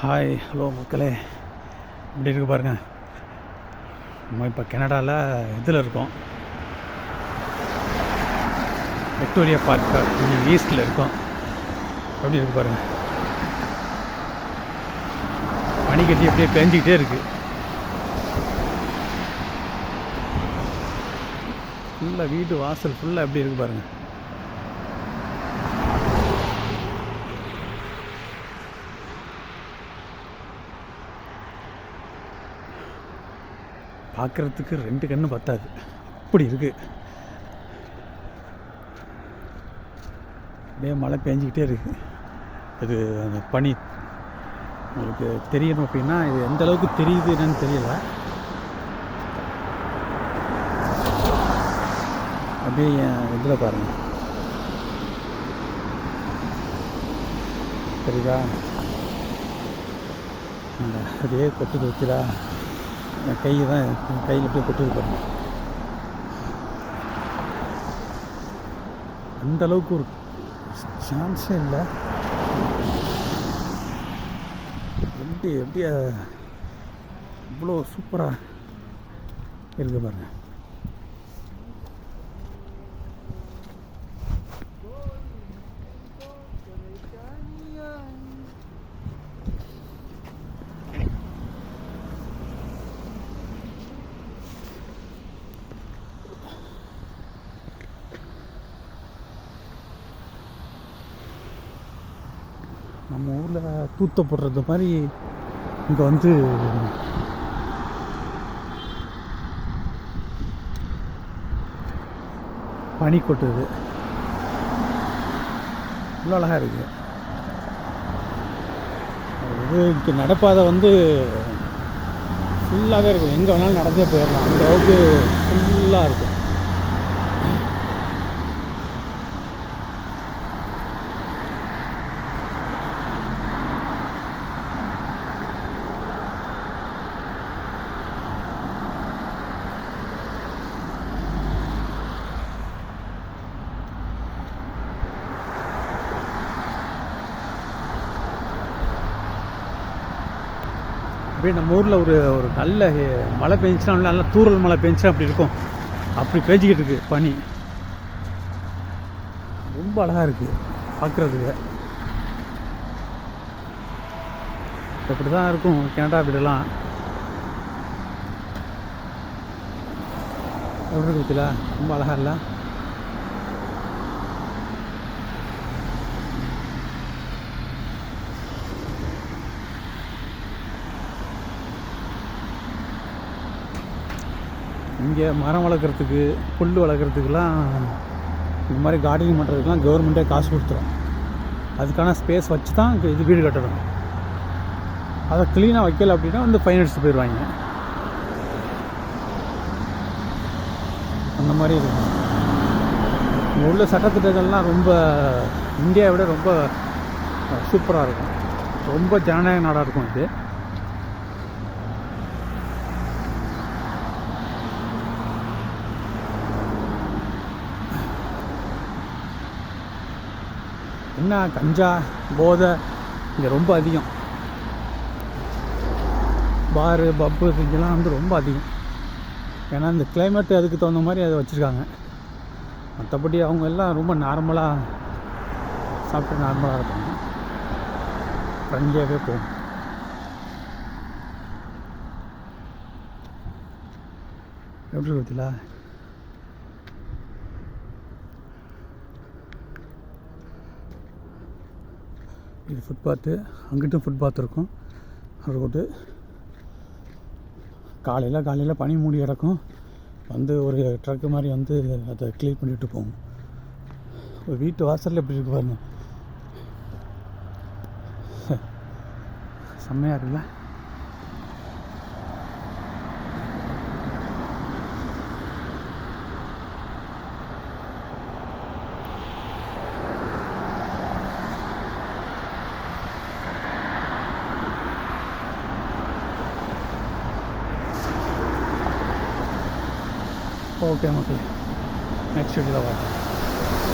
Hi hello மக்களே. இப்படி இருக்கு பாருங்க? நம்ம இப்போ கனடாவில் இதில் இருக்கோம். விக்டோரியா பார்க் கொஞ்சம் ஈஸ்டில் இருக்கோம். எப்படி இருக்கு பாருங்க? பனிக்கட்டி அப்படியே பேஞ்சிக்கிட்டே இருக்கு. ஃபுல்லாக வீடு வாசல் ஃபுல்லாக எப்படி இருக்கு பாருங்கள் பார்க்குறதுக்கு ரெண்டு கண்ணு பத்தாது. அப்படி இருக்கு. அப்படியே மழை பெஞ்சிக்கிட்டே இருக்கு. இது அந்த பனி. உங்களுக்கு தெரியணும் அப்படின்னா இது எந்த அளவுக்கு தெரியுது என்னன்னு தெரியல. அப்படியே என் இதில் பாருங்க. தெரியுதா? அந்த அப்படியே கொட்டுது வைக்கிறா கை தான் என் கையில் அப்படியே கொட்டுது பாருங்க. அந்த அளவுக்கு ஒரு சான்ஸே இல்லை. எப்படி எப்படி இவ்வளோ சூப்பராக இருக்கு பாருங்கள் நம்ம ஊரில் தூத்த போடுறது மாதிரி இங்கே வந்து பனி கொட்டுது. இவ்வளோ அழகாக இருக்குது இது இங்கே நடப்பாதை வந்து ஃபுல்லாகவே இருக்கும். எங்கே வேணாலும் நடந்தே போயிடலாம். அந்த அளவுக்கு ஃபுல்லாக இருக்கும். அப்படியே நம்ம ஊரில் ஒரு ஒரு நல்ல மழை பெஞ்சுனா நல்லா தூரல் மழை பெஞ்சுனா அப்படி இருக்கும். அப்படி பேஞ்சிக்கிட்டு இருக்கு பனி. ரொம்ப அழகாக இருக்குது பார்க்குறதுக்கு இப்படி தான் இருக்கும் கனடா வீடெல்லாம். எப்படி இருக்கு ரொம்ப அழகாக இல்லை? இங்கே மரம் வளர்க்குறதுக்கு புல் வளர்க்குறதுக்கெலாம் இந்த மாதிரி கார்டனிங் பண்ணுறதுக்கெலாம் கவர்மெண்ட்டே காசு கொடுத்துரும். அதுக்கான ஸ்பேஸ் வச்சு தான் இது வீடு கட்டணும். அதை க்ளீனாக வைக்கல அப்படின்னா வந்து ஃபைன் அடிச்சுட்டு போயிடுவாங்க. அந்த மாதிரி இருக்கும் இங்கே உள்ள சட்டத்திட்டங்கள்லாம் ரொம்ப இந்தியாவை விட ரொம்ப சூப்பராக இருக்கும். ரொம்ப ஜனநாயக நாடாக இருக்கும் இது. என்ன கஞ்சா போதை இங்கே ரொம்ப அதிகம். பாரு பப்பு இங்கெல்லாம் வந்து ரொம்ப அதிகம். ஏன்னா இந்த கிளைமேட் அதுக்கு தகுந்த மாதிரி அதை வச்சுருக்காங்க. மற்றபடி அவங்க எல்லாம் ரொம்ப நார்மலாக சாப்பிட்டு நார்மலாக இருப்பாங்க. ஃப்ரெண்ட்லியாகவே போகும். எப்படி இருக்குதுல? இது ஃபுட்பாத்து அங்கிட்டும் ஃபுட்பாத் இருக்கும். ரோடு காலையில் காலையில் பனி மூடி கிடக்கும். வந்து ஒரு ட்ரக்கு மாதிரி வந்து அதை க்ளீன் பண்ணிட்டு போகும் ஒரு வீட்டு வாசலில் எப்படி இருக்கு பாருங்க. செம்மையாக இருக்குல்ல? ඕකේ මතේ නැක්ෂට දවයි